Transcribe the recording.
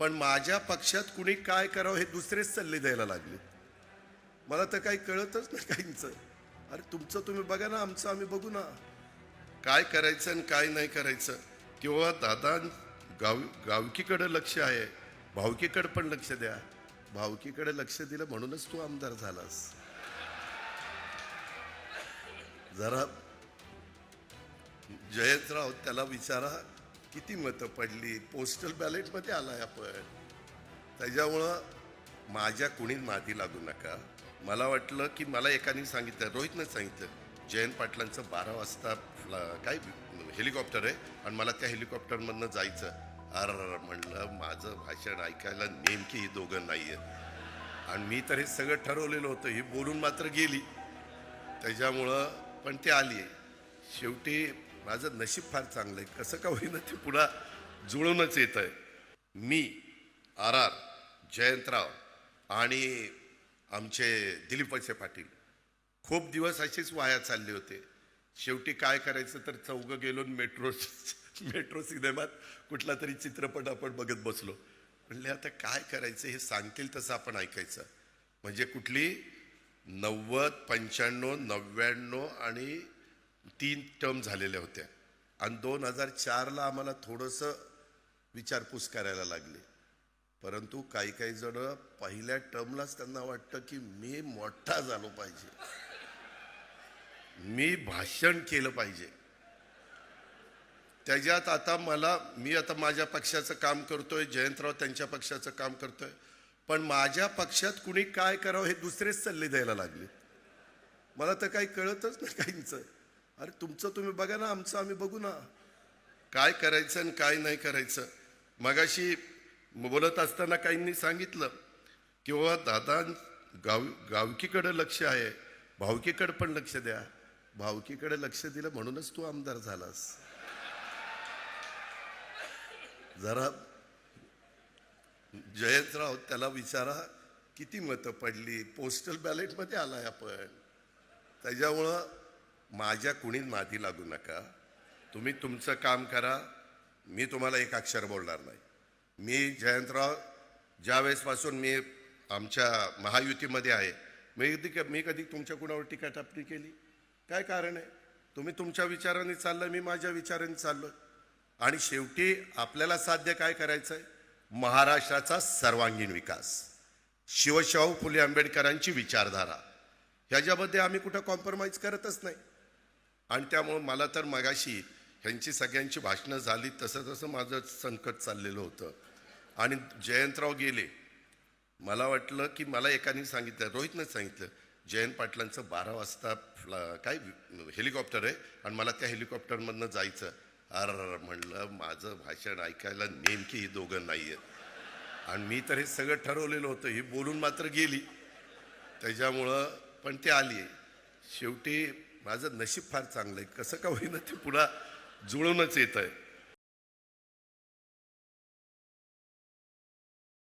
पण माझ्या पक्षात कुणी काय करावं हे दुसरेच सल्ले द्यायला लागले. मला तर काही कळतच नाही काहींचं. अरे तुमचं तुम्ही बघा ना आमचं आम्ही बघू ना. काय करायचं आणि काय नाही करायचं. किंवा दादा गाव गावकीकडं लक्ष आहे. भावकीकडं पण लक्ष द्या. भावकीकडे लक्ष दिलं म्हणूनच तू आमदार झालास. जरा जयंतराव त्याला विचारा. किती मतं पडली? पोस्टल बॅलेटमध्ये आहे आपण. त्याच्यामुळं माझ्या कुणीच माती लागू नका. मला वाटलं की मला एकाने सांगितलं रोहितनं सांगितलं जयंत पाटलांचं बारा वाजता काय हेलिकॉप्टर आहे? आणि मला त्या हेलिकॉप्टरमधनं जायचं. अर म्हणलं माझं भाषण ऐकायला नेमकी ही दोघं नाही आहेत आणि मी तर हे सगळं ठरवलेलं होतं ही बोलून मात्र गेली. त्याच्यामुळं पण ते आली शेवटी माझं नशीब फार चांगलं आहे कसं का होईना ते पुन्हा जुळूनच येत आहे. मी आर आर जयंतराव आणि आमचे दिलीपचे पाटील खूप दिवस असेच वाया चालले होते. शेवटी काय करायचं तर चौघं गेलो मेट्रो मेट्रो सिनेमात कुठला तरी चित्रपट आपण बघत बसलो. म्हणले आता काय करायचं? हे सांगतील तसं आपण ऐकायचं. म्हणजे कुठली? नव्वद पंच्याण्णव नव्याण्णव आणि तीन टर्म झालेल्या होत्या. आणि दोन हजार चारला आम्हाला थोडंसं विचारपूस करायला लागली. परंतु काही काही जण पहिल्या टर्मलाच त्यांना वाटतं की मी मोठा झालो पाहिजे. मी भाषण केलं पाहिजे. त्याच्यात आता मला मी आता माझ्या पक्षाचं काम करतोय जयंतराव त्यांच्या पक्षाचं काम करतोय. पण माझ्या पक्षात कुणी काय करावं हे दुसरेच सल्ले द्यायला लागले. मला तर काही कळतच नाही काहींचं. अरे तुमचं तुम्ही बघा ना आमचं आम्ही बघू ना. काय करायचं आणि काय नाही करायचं. मगाशी बोलत असताना काहींनी सांगितलं किंवा दादा गाव गावकीकडं लक्ष आहे. भावकीकडं पण लक्ष द्या. भावकीकडे लक्ष दिलं म्हणूनच तू आमदार झालास. जरा जयंतराव त्याला विचारा किती मतं पडली? पोस्टल बॅलेटमध्ये आलाय आपण. त्याच्यामुळं माझ्या कुणी नादी लागू नका. तुम्ही तुमचं काम करा. मी तुम्हाला एक अक्षर बोलणार नाही. मी जयंतराव ज्या वेळेसपासून मी आमच्या महायुतीमध्ये आहे मी कधी मी कधी तुमच्या कुणावर टीका टापणी केली? काय कारण आहे? तुम्ही तुमच्या विचाराने चाललं मी माझ्या विचाराने चाललो. आणि शेवटी आपल्याला साध्य काय करायचं आहे महाराष्ट्राचा सर्वांगीण विकास. शिवशाहू फुले आंबेडकरांची विचारधारा. ह्याच्यामध्ये आम्ही कुठं कॉम्प्रोमाइज करतच नाही. आणि त्यामुळं मला तर मगाशी ह्यांची सगळ्यांची भाषणं झाली तसं तसं माझं संकट चाललेलं होतं. आणि जयंतराव गेले. मला वाटलं की मला एकाने सांगितलं रोहितनं सांगितलं जयंत पाटलांचं बारा वाजता फ्ला- काय हेलिकॉप्टर आहे? आणि मला त्या हेलिकॉप्टरमधनं जायचं. अर म्हणलं माझं भाषण ऐकायला नेमकी ही दोघं नाही आहेत आणि मी तर हे सगळं ठरवलेलं होतं ही बोलून मात्र गेली. त्याच्यामुळं पण ते आली. शेवटी माझं नशीब फार चांगलं आहे. कसं का होईना ते पुन्हा जुळूनच येत आहे.